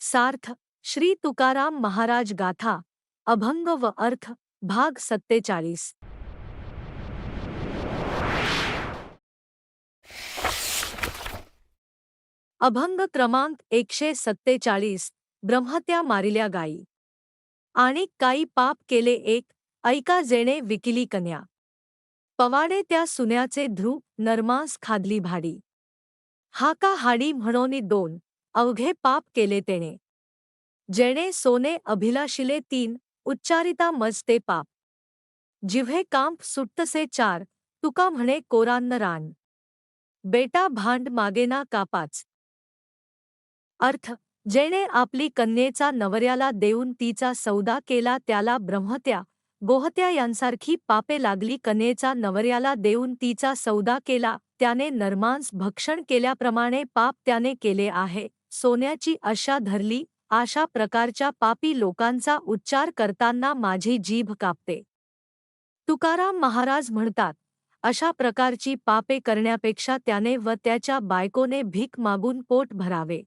सार्थ श्री तुकाराम महाराज गाथा अभंग व अर्थ भाग सत्तेचाळीस. अभंग क्रमांक एकशे सत्तेचाळीस ब्रह्मत्या मारिल्या गायी. आणि काही पाप केले एक ऐका जेणे विकिली कन्या. पवाडे त्या सुन्याचे ध्रुव नरमास खादली भाडी. हाका हाडी म्हणोनी दोन अवघे पाप केले तेणे जेणे सोने अभिलाषिले तीन उच्चारिता मजते पाप. जिव्हे कांप सुट्टसे चार तुका म्हणे कोरान्न रान. बेटा भांड मागेना कापाच. अर्थ जेणे आपली कन्येचा नवऱ्याला देऊन तिचा सौदा केला त्याला ब्रह्मत्या बोहत्या यांसारखी पापे लागली कन्येचा नवऱ्याला देऊन तिचा सौदा केला त्याने नरमांस भक्षण केल्याप्रमाणे पाप त्याने केले आहे. सोन्याची आशा धरली अशा प्रकारच्या पापी लोकांचा उच्चार करताना माझी जीभ कापते. तुकाराम महाराज म्हणतात अशा प्रकारची पापे करण्यापेक्षा त्याने व त्याच्या बायकोने भीक मागून पोट भरावे.